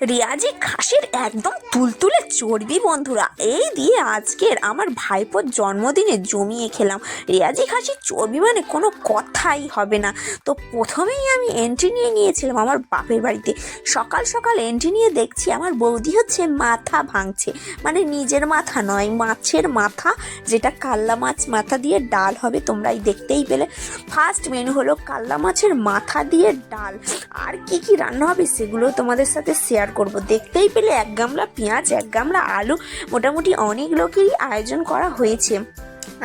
রিয়াজি খাসির একদম তুলতুলে চর্বি বন্ধুরা, এই দিয়ে আজকের আমার ভাইপোর জন্মদিনে জমিয়ে খেলাম। রিয়াজি খাসির চর্বি মানে কোনো কথাই হবে না। তো প্রথমেই আমি এন্ট্রি নিয়ে নিয়েছিলাম আমার বাপের বাড়িতে। সকাল সকাল এন্ট্রি নিয়ে দেখছি আমার বৌদি হচ্ছে মাথা ভাঙছে। মানে নিজের মাথা নয়, মাছের মাথা, যেটা কাল্লা মাছ মাথা দিয়ে ডাল হবে, তোমরাই দেখতেই পেলে। ফার্স্ট মেনু হলো কাল্লা মাছের মাথা দিয়ে ডাল। আর কি কি রান্না হবে সেগুলো তোমাদের সাথে শেয়ার করব। দেখতেই পেলে এক গামলা পেঁয়াজ, এক গামলা আলু, মোটামুটি অনেক লোকেরই আয়োজন করা হয়েছে।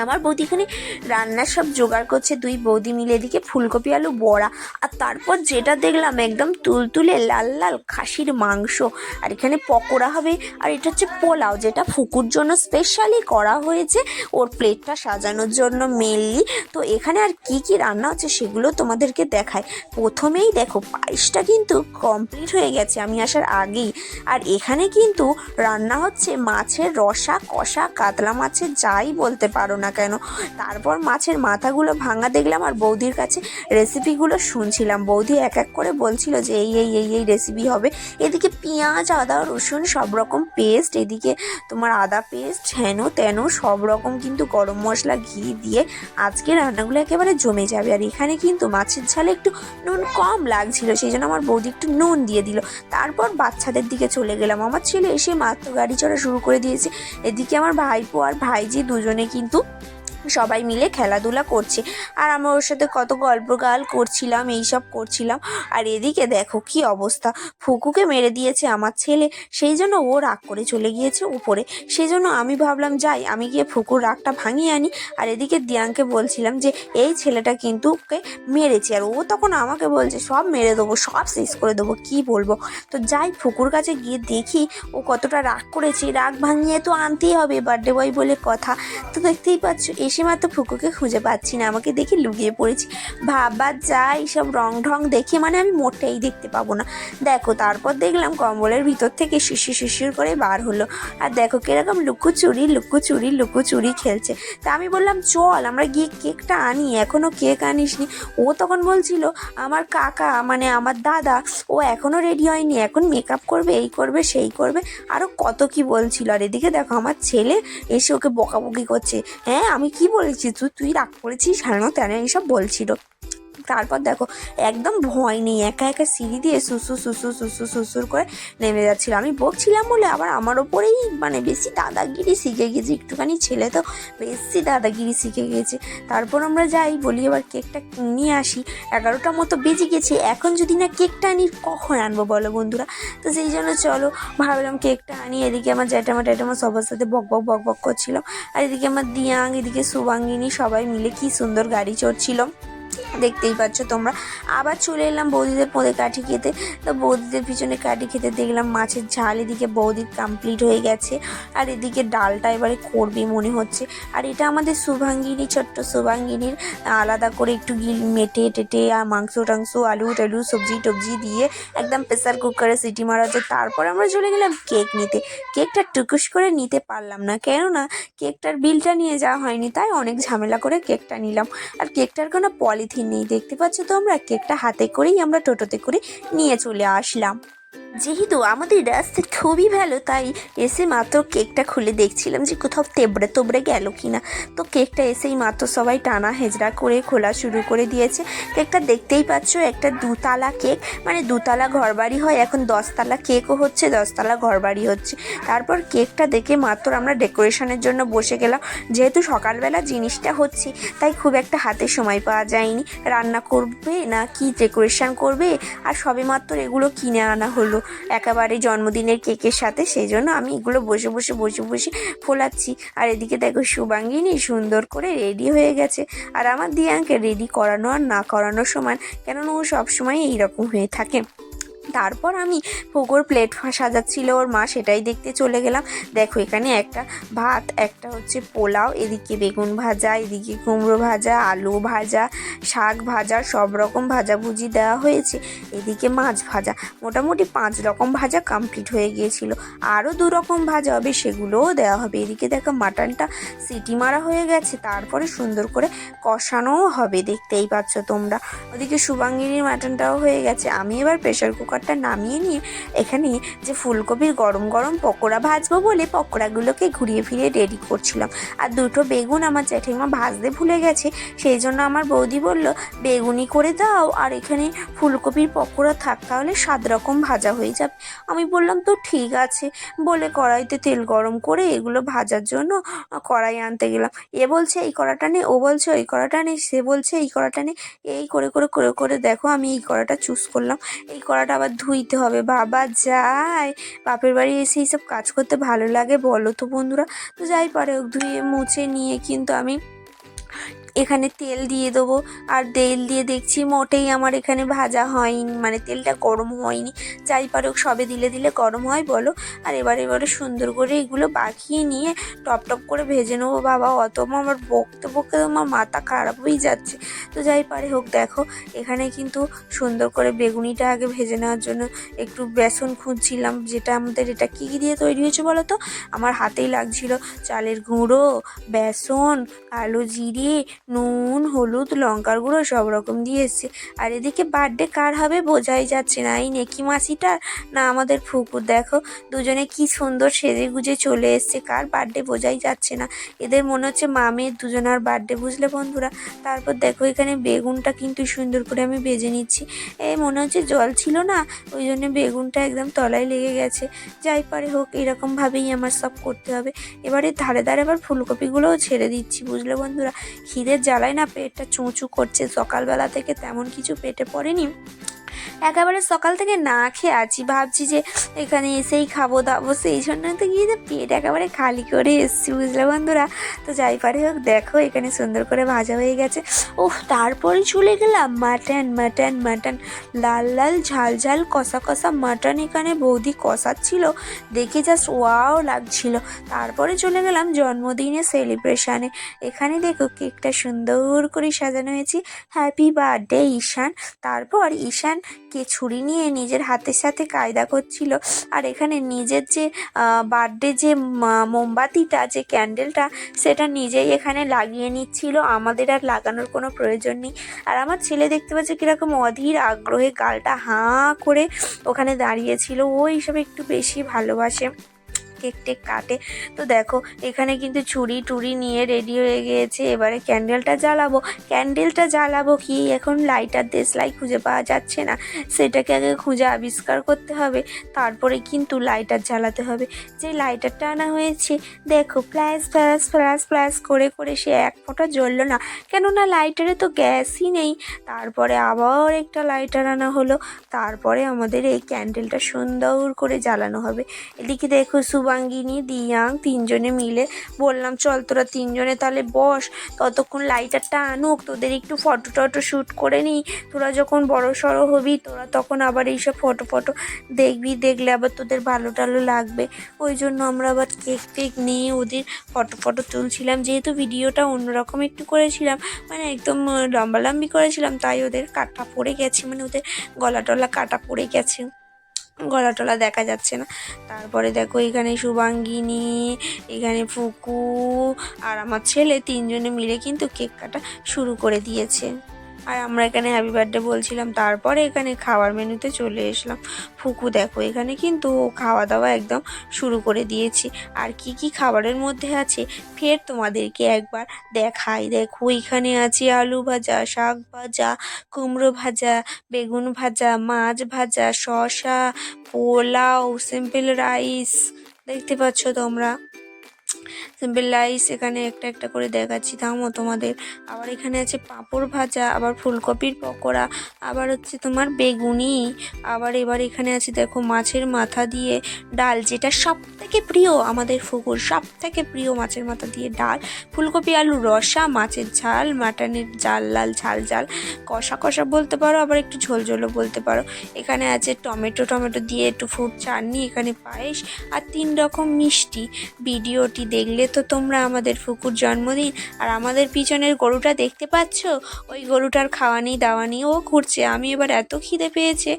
আমার বৌদি এখানে রান্নার সব জোগাড় করছে দুই বৌদি মিলে এদিকে ফুলকপি, আলু, বড়া। আর তারপর যেটা দেখলাম, একদম তুলতুলে লাল লাল খাসির মাংস। আর এখানে পকোড়া হবে, আর এটা হচ্ছে পোলাও, যেটা ফুকুর জন্য স্পেশালি করা হয়েছে। ওর প্লেটটা সাজানোর জন্য মেনলি তো এখানে আর কি কি রান্না হচ্ছে সেগুলো তোমাদেরকে দেখায় প্রথমেই দেখো, পায়েসটা কিন্তু কমপ্লিট হয়ে গেছে, আমি আসার আগেই। আর এখানে কিন্তু রান্না হচ্ছে মাছের রসা, কষা, কাতলা মাছের যাই বলতে পারো। না কেন? তারপর মাছের মাথাগুলো ভাঙা দেখলাম আর বৌদির কাছে রেসিপিগুলো শুনছিলাম। বৌদি এক এক করে বলছিল যে এই এই এই এই রেসিপি হবে। এদিকে পেঁয়াজ, আদা, রসুন সব রকম পেস্ট এদিকে তোমার আদা পেস্ট হেন তেন সব রকম কিন্তু গরম মশলা, ঘি দিয়ে আজকে রান্নাগুলো একেবারে জমে যাবে। আর এখানে কিন্তু মাছের ঝালে একটু নুন কম লাগছিল সেই জন্য আমার বৌদি একটু নুন দিয়ে দিল। তারপর বাচ্চাদের দিকে চলে গেলাম। আমার ছেলে এসে মাত্র গাড়ি চড়া শুরু করে দিয়েছে। এদিকে আমার ভাইপো আর ভাইজি দুজনে কিন্তু よ সবাই মিলে খেলাধুলা করছে। আর আমরা ওর সাথে কত গল্প গাল করছিলাম, এইসব করছিলাম। আর এদিকে দেখো কি অবস্থা। ফুকুকে মেরে দিয়েছে আমার ছেলে। সেই জন্য ও রাগ করে চলে গিয়েছে উপরে। সেই জন্য আমি ভাবলাম, যাই, আমি গিয়ে ফুকুর রাগটা ভাঙিয়ে আনি। আর এদিকে দিয়াঙ্কে বলছিলাম যে, এই ছেলেটা কিন্তু ওকে মেরেছে। আর ও তখন আমাকে বলছে, সব মেরে দেবো, সব শেষ করে দেবো, কি বলব? তো যাই, ফুকুর কাছে গিয়ে দেখি ও কতটা রাগ করেছে। রাগ ভাঙিয়ে তো আনতেই হবে, বার্থডে বয় বলে কথা। তো দেখতেই পাচ্ছ এসে মাত্র ফুকুকে খুঁজে পাচ্ছি না। আমাকে দেখে লুকিয়ে পড়েছি। ভাবা যা এইসব রং ঢং দেখে মানে আমি মোটেই দেখতে পাবো না। দেখো, তারপর দেখলাম কম্বলের ভিতর থেকে শিশির শিশির করে বার হলো। আর দেখো কীরকম লুকোচুরি লুকোচুরি লুকোচুরি খেলছে। তা আমি বললাম, চল, আমরা গিয়ে কেকটা আনি। এখনও কেক আনিসনি। ও তখন বলছিল, আমার কাকা মানে আমার দাদা, ও এখনও রেডি হয়নি। এখন মেকআপ করবে, এই করবে, সেই করবে। আরও কত কি বলছিল। আর এদিকে দেখো, আমার ছেলে এসে ওকে বকাবকি করছে। হ্যাঁ আমি কি বলেছি তুই তুই রাগ করেছিস? হেন তেন এইসব বলছিল। তারপর দেখো, একদম ভয় নেই, একা একা সিঁড়ি দিয়ে সুসু সুসু সুসু সুসুর করে নেমে যাচ্ছিল। আমি বকছিলাম বলে আবার আমার ওপরেই মানে বেশি দাদাগিরি শিখে গেছে, একটুখানি ছেলে তো বেশি দাদাগিরি শিখে গেছে। তারপর আমরা যাই, বলি এবার কেকটা নিয়ে আসি। এগারোটার মতো বেজে গেছে, এখন যদি না কেকটা আনি, কখন আনব বলো বন্ধুরা? তো সেই জন্য চলো, ভাবলাম কেকটা আনি। এদিকে আমার জ্যাঠামা ট্যাটামা সবার সাথে বক বক বক বক করছিলাম আর এদিকে আমার দিয়াং, এদিকে শুভাঙ্গিনী সবাই মিলে কি সুন্দর গাড়ি চড়ছিল। দেখতেই পাচ্ছ তোমরা। আবার চলে এলাম বৌদিদের পদে কাঠি খেতে। তো বৌদিদের পিছনে কাঠি খেতে দেখলাম মাছের ঝাল এদিকে বৌদির কমপ্লিট হয়ে গেছে। আর এদিকে ডালটা এবারে করবে মনে হচ্ছে। আর এটা আমাদের শুভাঙ্গিনী, ছোট্ট শুভাঙ্গিনীর আলাদা করে একটু গিল মেটে টেটে আর মাংস টাংস, আলু টালু, সবজি টবজি দিয়ে একদম প্রেসার কুকারে সিটি মারা হচ্ছে তারপর আমরা চলে গেলাম কেক নিতে। কেকটা টুকুস করে নিতে পারলাম না। কেননা কেকটার বিলটা নিয়ে যাওয়া হয়নি, তাই অনেক ঝামেলা করে কেকটা নিলাম। আর কেকটার কোনো পলিথিন নেই। দেখতে পাচ্ছ তো আমরা কেকটা হাতে করেই আমরা টোটোতে করে নিয়ে চলে আসলাম। যেহেতু আমাদের রাস্তা খুবই ভালো, তাই এসে মাত্র কেকটা খুলে দেখছিলাম যে কোথাও তেবড়ে তোবড়ে গেল কি না তো কেকটা এসেই মাত্র সবাই টানা হেজড়া করে খোলা শুরু করে দিয়েছে। কেকটা দেখতেই পাচ্ছ, একটা দুতলা কেক। মানে দুতলা ঘরবাড়ি হয়, এখন দশতলা কেকও হচ্ছে, দশতলা ঘরবাড়ি হচ্ছে। তারপর কেকটা দেখে মাত্র আমরা ডেকোরেশনের জন্য বসে গেলাম। যেহেতু সকালবেলা জিনিসটা হচ্ছে, তাই খুব একটা হাতে সময় পাওয়া যায়নি। রান্না করবে না কি ডেকোরেশন করবে, আর সবে মাত্র এগুলো কিনে আনা হলো। একেবারে জন্মদিনের কেকের সাথে, সেই জন্য আমি এগুলো বসে বসে বসে বসে ফোলাচ্ছি। আর এদিকে দেখো শুভাঙ্গিনী সুন্দর করে রেডি হয়ে গেছে। আর আমার দিয়াঙ্কে রেডি করানো আর না করানোর সমান, কেননা ও সবসময় এইরকম হয়ে থাকে। তারপর আমি ভোগোর প্লেট সাজাচ্ছিল ওর মা, সেটাই দেখতে চলে গেলাম। দেখো এখানে একটা ভাত, একটা হচ্ছে পোলাও, এদিকে বেগুন ভাজা, এদিকে কুমড়ো ভাজা, আলু ভাজা, শাক ভাজা, সব রকম ভাজাভুজি দেওয়া হয়েছে। এদিকে মাছ ভাজা, মোটামুটি পাঁচ রকম ভাজা কমপ্লিট হয়ে গিয়েছিল। আরও দু রকম ভাজা হবে, সেগুলোও দেওয়া হবে। এদিকে দেখো মাটনটা সিটি মারা হয়ে গেছে, তারপরে সুন্দর করে কষানোও হবে, দেখতেই পাচ্ছ তোমরা। ওদিকে শুভাঙ্গিনীর মাটনটাও হয়ে গেছে। আমি এবার প্রেশার কুকার খাবারটা নামিয়ে নিয়ে এখানে যে ফুলকপির গরম গরম পকোড়া ভাজবো বলে পকোড়াগুলোকে ঘুরিয়ে ফিরিয়ে রেডি করছিলাম। আর দুটো বেগুন আমার জ্যাঠিমা ভাজতে ভুলে গেছে, সেই জন্য আমার বৌদি বলল বেগুনি করে দাও, আর এখানে ফুলকপির পকোড়া থাক, তাহলে সাত রকম ভাজা হয়ে যাবে। আমি বললাম, তো ঠিক আছে। বলে কড়াইতে তেল গরম করে এগুলো ভাজার জন্য কড়াই আনতে গেলাম। এ বলছে, এই কড়াটা নেই ও বলছে, ওই কড়াটা নেই সে বলছে, এই কড়াটা নেই এই করে করে করে করে দেখো আমি এই কড়াটা চুজ করলাম। এই কড়াটা আবার ধুইতে হবে। বাবা যায় বাপের বাড়ি এসে এইসব কাজ করতে ভালো লাগে বলো তো বন্ধুরা। তো যাই, পারে ধুয়ে মুছে নিয়ে কিন্তু আমি এখানে তেল দিয়ে দেবো। আর তেল দিয়ে দেখছি মোটেই আমার এখানে ভাজা হয়নি মানে তেলটা গরম হয়নি। যাই পারে হোক সবে দিলে দিলে গরম হয়, বলো। আর এবার এবারে সুন্দর করে এগুলো বাকিয়ে নিয়ে টপ টপ করে ভেজে নেব, বাবা। অত আমার বকতে বকতে আমার মাথা খারাপ হয়ে যাচ্ছে। তো যাই পারে হোক, দেখো। এখানে কিন্তু সুন্দর করে বেগুনিটা আগে ভেজে নেওয়ার জন্য একটু বেসন খুঁজছিলাম, যেটা আমাদের এটা কী কী দিয়ে তৈরি হয়েছে বলো তো? আমার হাতেই লাগছিল চালের গুঁড়ো, বেসন, কালো জিরে নুন, হলুদ, লঙ্কার গুঁড়ো সব রকম দিয়ে এসছে। আর এদিকে বার্থডে কার হবে বোঝাই যাচ্ছে না। এই নেকি মাসিটার না আমাদের ফুকুর দেখো, দুজনে কি সুন্দর সেজে গুজে চলে এসছে। কার বার্থডে বোঝাই যাচ্ছে না। এদের মনে হচ্ছে মামের দুজনার বার্থডে বুঝলে বন্ধুরা? তারপর দেখো, এখানে বেগুনটা কিন্তু সুন্দর করে আমি ভেজে নিচ্ছি। এই মনে হচ্ছে জল ছিল না, ওই জন্য বেগুনটা একদম তলায় লেগে গেছে। যাই পারে হোক, এরকমভাবেই আমার সব করতে হবে। এবারে ধারে ধারে আবার ফুলকপিগুলোও ছেড়ে দিচ্ছি, বুঝলে বন্ধুরা? খিদের জ্বালায় না পেটটা চুঁচু করছে। সকালবেলা থেকে তেমন কিছু পেটে পড়েনি। একেবারে সকাল থেকে না খেয়ে আছি। ভাবছি যে এখানে এসেই খাব দাবো। সেই জন্য তো গিয়ে যে পেট একেবারে খালি করে এসছি, বুঝলে বন্ধুরা? তো যাই পারে হোক, দেখো এখানে সুন্দর করে ভাজা হয়ে গেছে। ওহ তারপরে চলে গেলাম। Mutton mutton mutton. লাল লাল, ঝাল ঝাল, কষা কষা মাটন এখানে বৌদি কষাচ্ছিল। দেখে জাস্ট ওয়াও লাগছিল। তারপরে চলে গেলাম জন্মদিনের সেলিব্রেশনে এখানে দেখো কেকটা সুন্দর করে সাজানো হয়েছে। Happy birthday Ishaan. তারপর ঈশান কে ছুরি নিয়ে নিজের হাতের সাথে কায়দা করছিল। আর এখানে নিজের যে বার্থডে যে মোমবাতিটা, যে ক্যান্ডেলটা সেটা নিজেই এখানে লাগিয়ে নিচ্ছিল। আমাদের আর লাগানোর কোনো প্রয়োজন নেই। আর আমার ছেলে দেখতে পাচ্ছে কীরকম অধীর আগ্রহে গালটা হাঁ করে ওখানে দাঁড়িয়েছিল। ও এইসব একটু বেশি ভালোবাসে। কেক টেক কাটে। তো দেখো, এখানে কিন্তু ছুরি টুরি নিয়ে রেডি হয়ে গিয়েছে। এবারে ক্যান্ডেলটা জ্বালাবো। ক্যান্ডেলটা জ্বালাবো কি? এখন লাইটার দেশলাই খুঁজে পাওয়া যাচ্ছে না। সেটাকে আগে খুঁজে আবিষ্কার করতে হবে। তারপরে কিন্তু লাইটার জ্বালাতে হবে। যে লাইটারটা আনা হয়েছে, দেখো ফ্ল্যাশ ফ্ল্যাশ ফ্ল্যাশ ফ্ল্যাশ করে করে সে এক ফোঁটা জ্বললো না। কেননা লাইটারে তো গ্যাসই নেই। তারপরে আবার একটা লাইটার আনা হলো। তারপরে আমাদের এই ক্যান্ডেলটা সুন্দর করে জ্বালানো হবে। এদিকে দেখো শুভাঙ্গিনী দিয়াং তিনজনে মিলে বললাম, চল তোরা তিনজনে তাহলে বস, ততক্ষণ লাইটারটা আনুক, তোদের একটু ফটো টটো শ্যুট করে নিই। তোরা যখন বড় সড়ো হবি, তোরা তখন আবার এইসব ফটো ফটো দেখবি, দেখলে আবার তোদের ভালো টালো লাগবে। ওই জন্য আমরা আবার কেক টেক নিয়ে ওদের ফটো ফটো তুলছিলাম। যেহেতু ভিডিওটা অন্যরকম একটু করেছিলাম মানে একদম লম্বালম্বি করেছিলাম, তাই ওদের কাটা পড়ে গেছে মানে ওদের গলা টলা কাটা পড়ে গেছে। গলা টলা দেখা যাচ্ছে না। তারপরে দেখো এখানে শুভাঙ্গিনী, এখানে ফুকু আর আমার ছেলে তিনজনে মিলে কিন্তু কেক কাটা শুরু করে দিয়েছে। আর আমরা এখানে হ্যাপি বার্থডে বলছিলাম, তারপরে এখানে খাওয়ার মেনুতে চলে এসলাম। ফুকু, দেখো, এখানে কিন্তু খাওয়া দাওয়া একদম শুরু করে দিয়েছি। আর কি কি খাবারের মধ্যে আছে, ফের তোমাদেরকে একবার দেখাই। দেখো, এখানে আছে আলু ভাজা, শাক ভাজা, কুমড়ো ভাজা, বেগুন ভাজা, মাছ ভাজা, শসা, পোলাও সিম্পল রাইস দেখতে পাচ্ছ তোমরা? সিম্পল রাইস এখানে একটা একটা করে দেখাচ্ছি থামো তোমাদের। আবার এখানে আছে পাঁপড় ভাজা, আবার ফুলকপির পকোড়া, আবার হচ্ছে তোমার বেগুনি, আবার এবার এখানে আছে দেখো মাছের মাথা দিয়ে ডাল, যেটা সব থেকে প্রিয় আমাদের ফুকুর সব থেকে প্রিয় মাছের মাথা দিয়ে ডাল। ফুলকপি, আলু, রসা, মাছের ঝাল, মাটনের জাল লাল ঝাল ঝাল। কষা কষা বলতে পারো, আবার একটু ঝোল ঝোলও বলতে পারো। এখানে আছে টমেটো টমেটো দিয়ে একটু ফ্রুট চাটনি এখানে পায়েস, আর তিন রকম মিষ্টি। ভিডিওটি দেখলে তো তোমরা আমাদের ফুকুর জন্মদিন আর আমাদের পিছনের গরুটা দেখতে পাচ্ছ? ওই গরুটার খাওয়া নেই, দাওয়া নেই, ও ঘুরছে আমি এবার এত খিদে পেয়েছে।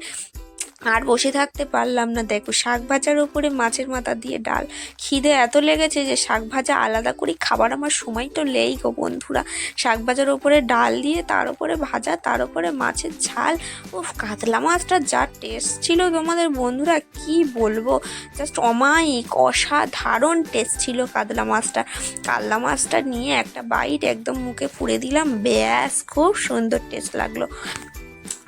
আর বসে থাকতে পারলাম না। দেখো, শাক ভাজার ওপরে মাছের মাথা দিয়ে ডাল। খিদে এত লেগেছে যে শাক ভাজা আলাদা করে খাবার আমার সময় তো লেই গো বন্ধুরা। শাক ভাজার ওপরে ডাল দিয়ে, তার উপরে ভাজা, তার উপরে মাছের ঝাল। উফ, কাতলা মাছটা যা টেস্ট ছিল তোমাদের বন্ধুরা, কি বলব? জাস্ট অমায়িক, অসাধারণ টেস্ট ছিল কাতলা মাছটা। কাতলা মাছটা নিয়ে একটা বাইট একদম মুখে পুড়ে দিলাম। ব্যাস, খুব সুন্দর টেস্ট লাগল।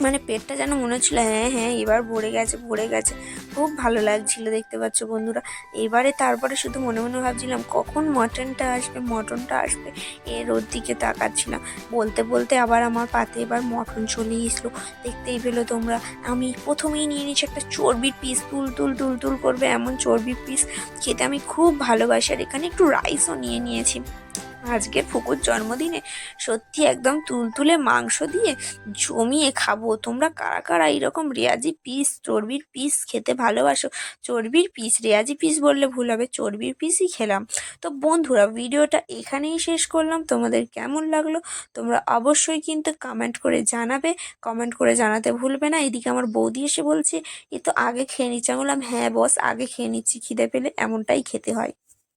মানে পেটটা যেন মনে হচ্ছিল হ্যাঁ হ্যাঁ এবার ভরে গেছে ভরে গেছে। খুব ভালো লাগছিল দেখতে পাচ্ছ বন্ধুরা। এবারে তারপরে শুধু মনে মনে ভাবছিলাম, কখন মটনটা আসবে মটনটা আসবে, এর ওর দিকে তাকাচ্ছিলাম বলতে বলতে আবার আমার পাতে এবার মটন চলে এসলো। দেখতেই পেল তোমরা, আমি প্রথমেই নিয়ে নিয়েছি একটা চর্বির পিস তুল তুল তুল তুল করবে এমন চর্বির পিস খেতে আমি খুব ভালোবাসি আর এখানে একটু রাইসও নিয়ে নিয়েছি। আজকের ফুকুর জন্মদিনে সত্যি একদম তুলতুলে মাংস দিয়ে জমিয়ে খাব। তোমরা কারা কারা এইরকম রেয়াজি পিস চর্বির পিস খেতে ভালোবাসো? চর্বির পিস রেয়াজি পিস বললে ভুল হবে, চর্বির পিসই খেলাম। তো বন্ধুরা, ভিডিওটা এখানেই শেষ করলাম। তোমাদের কেমন লাগল তোমরা অবশ্যই কিন্তু কমেন্ট করে জানাবে। কমেন্ট করে জানাতে ভুলবে না। এদিকে আমার বৌদি এসে বলছে, এ তো আগে খেয়ে নিচ্ছে। আমি বললাম হ্যাঁ বস, আগে খেয়ে নিচ্ছি, খিদে পেলে এমনটাই খেতে হয়।